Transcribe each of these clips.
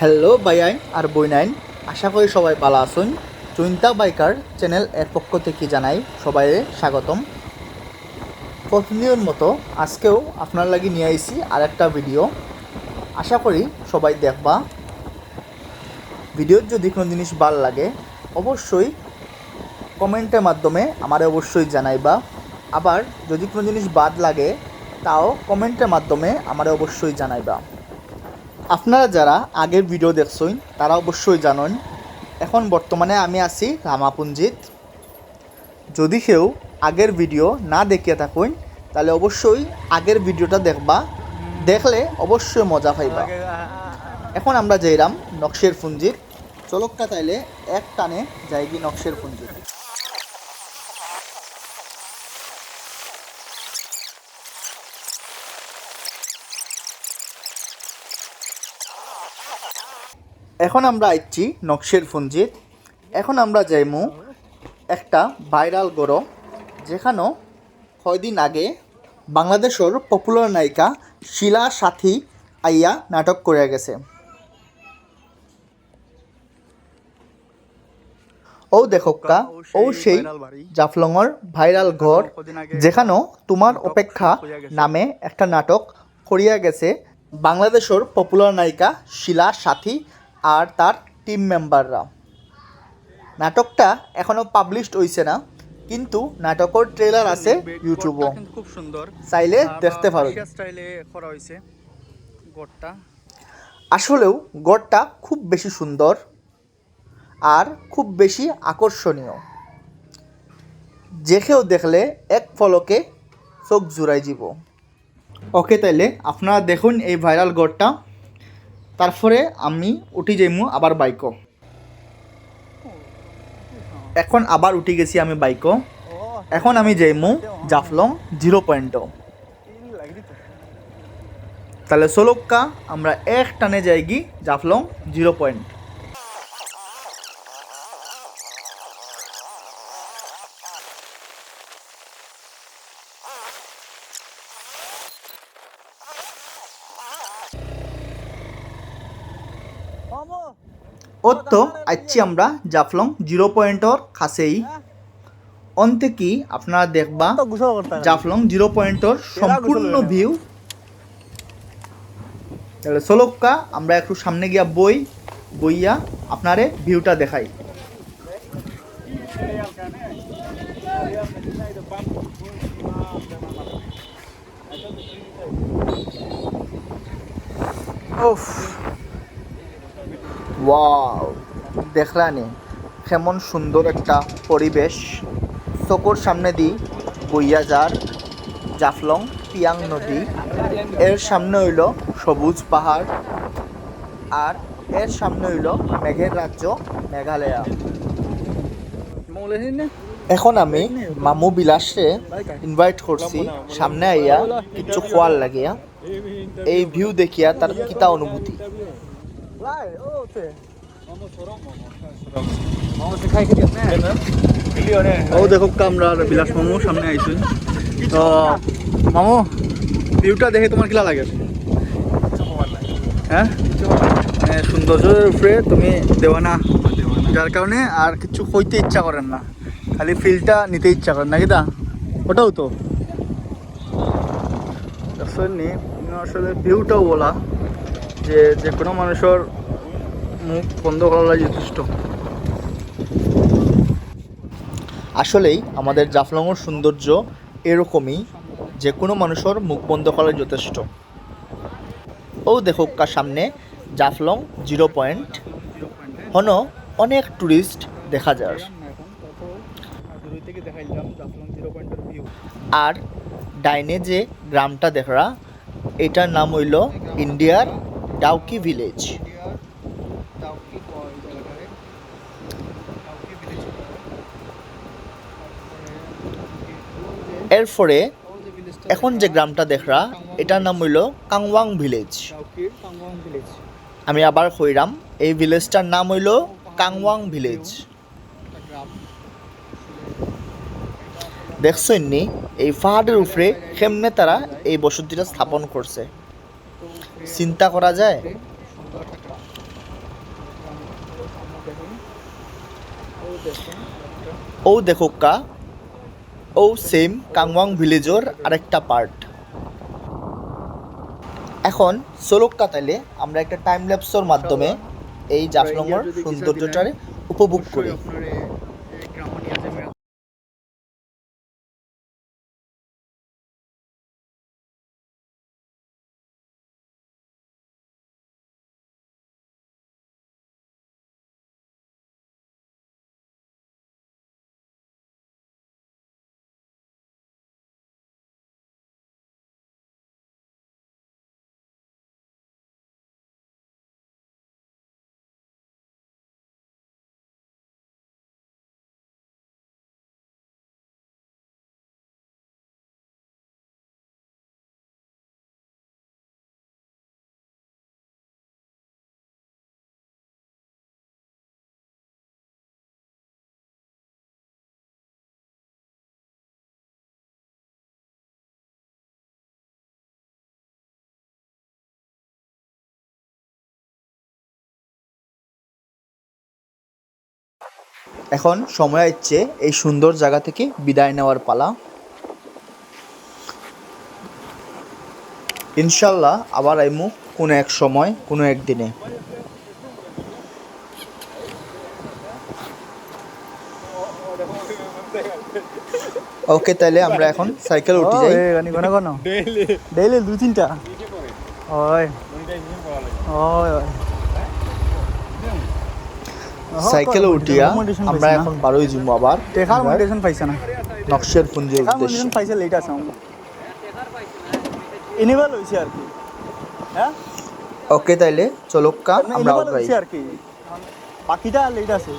Hello বাইআইন আর বইনাইন আশা করি সবাই ভালো আছেন। চুইন্তা বাইকার চ্যানেল এর পক্ষ থেকে জানাই সবাই স্বাগতম। প্রতিদিনের মতো আজকেও আপনার লাগি নিয়ে আইছি আর একটা ভিডিও। আশা করি সবাই দেখবা। ভিডিওর যদি কোনো জিনিস ভালো লাগে, অবশ্যই কমেন্টের মাধ্যমে আমারে অবশ্যই জানাইবা। আবার যদি কোনো জিনিস বাদ লাগে, তাও কমেন্টের মাধ্যমে আমারে অবশ্যই জানাইবা। আপনারা যারা আগের ভিডিও দেখছেন, তারা অবশ্যই জানেন, এখন বর্তমানে আমি আছি রামাপুঞ্জিত। যদি কেউ আগের ভিডিও না দেখিয়ে থাকুন, তাহলে অবশ্যই আগের ভিডিওটা দেখবা। দেখলে অবশ্যই মজা পাইবা। এখন আমরা যাইরাম নকশের পুঞ্জিত। চলক্কা তাইলে এক টানে যাইগি নকশের পুঞ্জিত। এখন আমরা আইছি নকশের পুঞ্জিত এখন আমরা যাইমু একটা ভাইরাল গরো যেখানেও কয়দিন আগে বাংলাদেশের পপুলার নায়িকা শিলা সাথী আইয়া নাটক করে গেছে। ও দেখোক্কা ও সেই জাফলংর ভাইরাল ঘর যেখানেও তোমার অপেক্ষা নামে একটা নাটক করিয়া গেছে। বাংলাদেশের পপুলার নায়িকা শিলা সাথী আর তার টিম মেম্বাররা নাটকটা এখনও পাবলিশড হইছে না কিন্তু নাটকের ট্রেলার আছে ইউটিউবও কিন্তু খুব সুন্দর। চাইলে দেখতে পারো। স্টাইলে করা হয়েছে গোটটা আসলেও গড়টা খুব বেশি সুন্দর আর খুব বেশি আকর্ষণীয়। যে কেউ দেখলে এক ফলকে চোখ জুড়াই যাব ওকে তাইলে আপনারা দেখুন এই ভাইরাল গড়টা। তারপরে আমি উঠি যাইমু, আবার বাইকও এখন আবার উঠি গেছি আমি বাইকও এখন আমি যাইমু জাফলং জিরো পয়েন্টও তাহলে সোলক্কা আমরা এক টানে যাইগি জাফলং জিরো পয়েন্ট ওর তো আইছি আমরা জাফলং জিরো পয়েন্টর কাছেই অন্তে কি আপনারা দেখবা জাফলং জিরো পয়েন্টর সম্পূর্ণ ভিউ তাহলে সোলক্কা আমরা একটু সামনে গিয়া বই বইয়া আপনারে ভিউটা দেখাই। উফ। ওয়াও দেখলানি, কেমন সুন্দর একটা পরিবেশ। চকুর সামনে দি বইয়া যার জাফলং পিয়াং নদী। এর সামনে হইল সবুজ পাহাড় আর এর সামনে হইল মেঘের রাজ্য মেঘালয়া। এখন আমি মামু বিলাসে ইনভাইট করছি। সামনে আইয়া কিছু খোয়ার লাগিয়া। এই ভিউ দেখিয়া তার কিতা অনুভূতি? ও দেখো আমরা বিলাস মামু সামনে আইছি। তো মামু ভিউটা দেখে তোমার কিলা লাগে? হ্যাঁ? সৌন্দর্যের উপরে তুমি দেওয়ানা। যার কারণে আর কিছু হইতে ইচ্ছা করেন না। খালি ফিলটা নিতে ইচ্ছা করেন নাকি দা? ওটাও তো। আসলে আসলে ভিউটাও বলা যে যে কোনো মানুষের মুখ বন্ধ করা যথেষ্ট আসলেই আমাদের জাফলংয়ের সৌন্দর্য এরকমই যে কোনো মানুষের মুখ বন্ধ করা যথেষ্ট। ও দেখো কার সামনে জাফলং জিরো পয়েন্ট। হন, অনেক টুরিস্ট দেখা যায় আর ডাইনে যে গ্রামটা দেখরা, এটার নাম হইল ইন্ডিয়ার ডাউকি ভিলেজ। এরপরে এখন যে গ্রামটা দেখরা, এটার নাম হইল কাংওয়াং ভিলেজ। আমি আবার হইরাম এই ভিলেজটার নাম হইল কাংওয়াং ভিলেজ। দেখছেননি এই পাহাড়ের উপরে কেমনে তারা এই বসতিটা স্থাপন করছে? চিন্তা করা যায়? ও দেখো কা ও সেম কাংওয়াং ভিলেজর আরেকটা পার্ট এখন সোলক্কা তাইলে আমরা একটা টাইম ল্যাপসের মাধ্যমে এই জাফলংয়ের সৌন্দর্যটারে উপভোগ করি। এখন সময় হচ্ছে এই সুন্দর জায়গা থেকে বিদায় নেওয়ার পালা। ইনশাল্লাহ আবার আইমু কোনো এক সময় কোনো এক দিনে। ওকে তাহলে আমরা এখন সাইকেল উঠে যাই। গানি ঘন ঘন। ডেইলি দুই তিনটা। ওই। ওই ওই। সাইকেলে উঠিয়া আমরা এখন বারোই জুমু আবার। টেকার মোটিভেশন পাইছে না। নকশের পুঞ্জের উদ্দেশ্য। পাইছে লেট আছে আমার ইনিভাল হইছে আর কি। হ্যাঁ? ওকে তাইলে আমরা ইনিভাল আগাই হইছে আর কি। বাকিটা লেট আছে।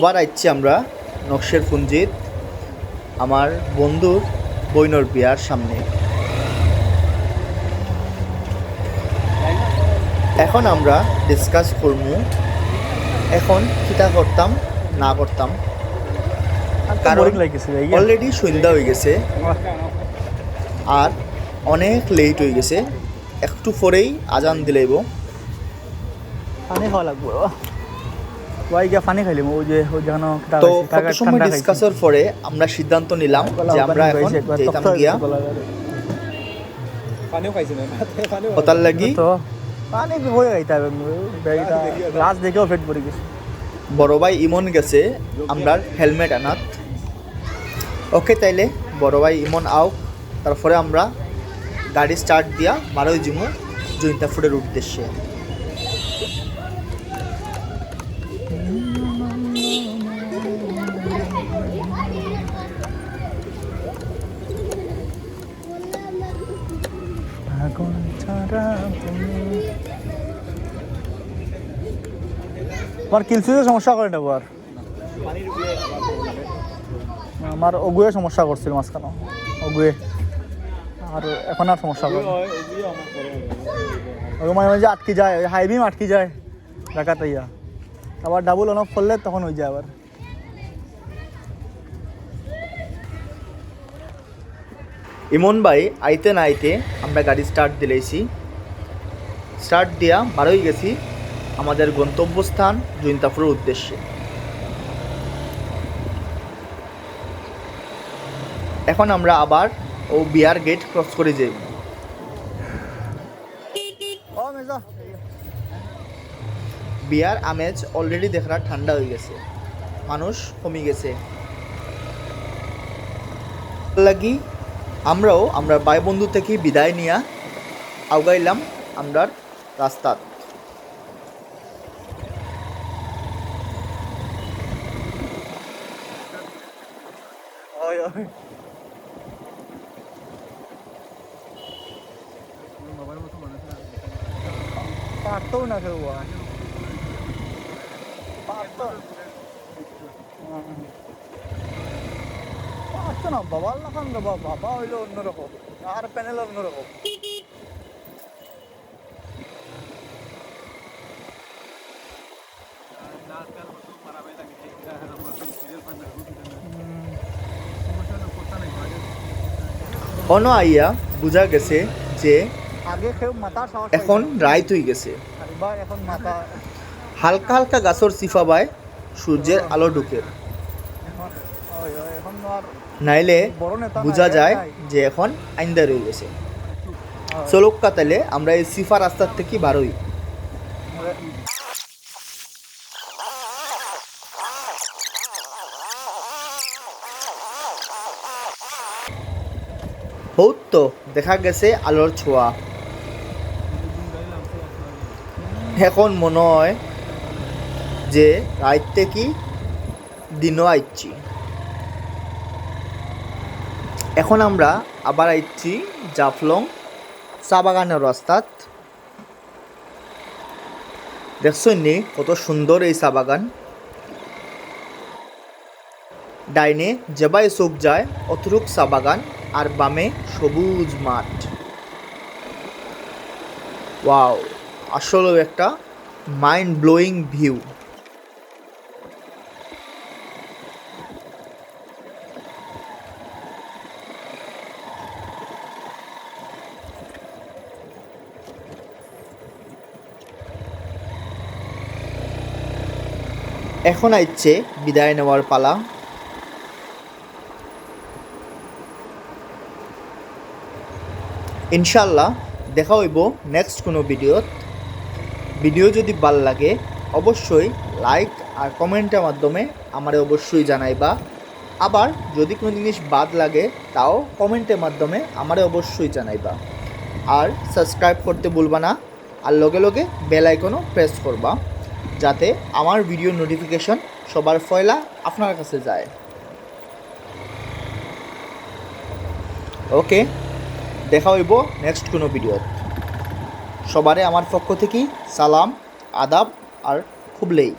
আবার আইছি আমরা নকশের পুঞ্জিত আমার বন্ধুর বইনর বিয়ার সামনে। এখন আমরা ডিসকাস করব এখন কিতা করতাম না করতাম। কারণ অলরেডি সন্ধ্যা হয়ে গেছে। আর অনেক লেট হয়ে গেছে। একটু পরেই আজান দিলেইব। পানি খাওয়া লাগবো। ওয়াই গিয়া পানি খাইলিম ও যে ও যেন তো কত সময় ডিসকাসের পরে আমরা সিদ্ধান্ত নিলাম যে আমরা এখন যেতাম গিয়া পানিও খাইছে না পানিও লাগি? তো পানি হয়ে গাইতে হবে ব্যাগটা গ্লাস দেখেও ফেট পড়ে গেছে। বড় ভাই ইমন গেছে আমরা হেলমেট আনাত। ওকে তাইলে বড় ভাই ইমন আও তারপরে আমরা গাড়ি স্টার্ট দিয়া বারোই জুমু জৈন্তাফুরের উদ্দেশ্যে। আমার কিলসিতে সমস্যা করে নেব আর। আমার অগুয়ে সমস্যা করছিল মাঝখানে। অগুয়ে। আর এখন আর সমস্যা করে মাঝে মাঝে আটকে যায় হাই বিম আটকে যায়। দেখাতে ইয়া। আবার ডাবল অন অফ করলে তখন হয়ে যায় আবার। ইমন ভাই, আইতে না আইতে আমরা গাড়ি স্টার্ট দিলেছি স্টার্ট দিয়া বারোই গেছি। আমাদের গন্তব্যস্থান জৈন্তাফুরের উদ্দেশ্যে। এখন আমরা আবার ও বিয়ার গেট ক্রস করে যাই। বিয়ার আমেজ অলরেডি দেখরা ঠান্ডা হয়ে গেছে। মানুষ কমে গেছে। লাগি আমরাও আমরা ভাই বন্ধু থেকে বিদায় নিয়ে আগাইলাম আমরার রাস্তাত ওই ওই পারতেও না কেউ। পারতো না বাবার লাগান বাবা বাবা হইল অন্যরকম আর প্যানেল অন্যরকম। অন আইয়া বোঝা গেছে যে আগে কেউ মাথা সাহস এখন রাইত হয়ে গেছে আর এখন মাথা হালকা হালকা গাছর চিফা বায় সূর্যের আলো ঢুকে। নাইলে নাই, বোঝা যায় যে এখন আইন্দা রয়ে গেছে। চলক কাতালে আমরা এই সিফা রাস্তার থেকে বারোই। বহুত তো দেখা গেছে আলোর ছোঁয়া। এখন মনে হয় যে রাইতে কি দিনও আইচ্ছি। এখন আমরা আবার আইচ্ছি জাফলং চা বাগানের রাস্তাত। দেখছেন কত সুন্দর এই চা বাগান? ডাইনে যেবাই চোখ যায় অতরুক চা বাগান আর বামে সবুজ মাঠ। ওয়াও। আসলেও একটা মাইন্ড ব্লোয়িং ভিউ এখন আইচ্ছে বিদায় নেওয়ার পালা। ইনশাল্লাহ দেখা হইব নেক্সট কোনো ভিডিওত ভিডিও যদি ভালো লাগে, অবশ্যই লাইক আর কমেন্টের মাধ্যমে আমারে অবশ্যই জানাইবা। আবার যদি কোনো জিনিস বাদ লাগে, তাও কমেন্টের মাধ্যমে আমারে অবশ্যই জানাইবা। আর সাবস্ক্রাইব করতে ভুলবা না, আর লগে লগে বেল আইকনও প্রেস করবা, যাতে আমার ভিডিও নোটিফিকেশন সবার ফয়লা আপনার কাছে যায়। ওকে, দেখা হইব নেক্সট কোনো ভিডিওত। সবারে আমার পক্ষ থেকেই সালাম আদাব আর খুবলেই।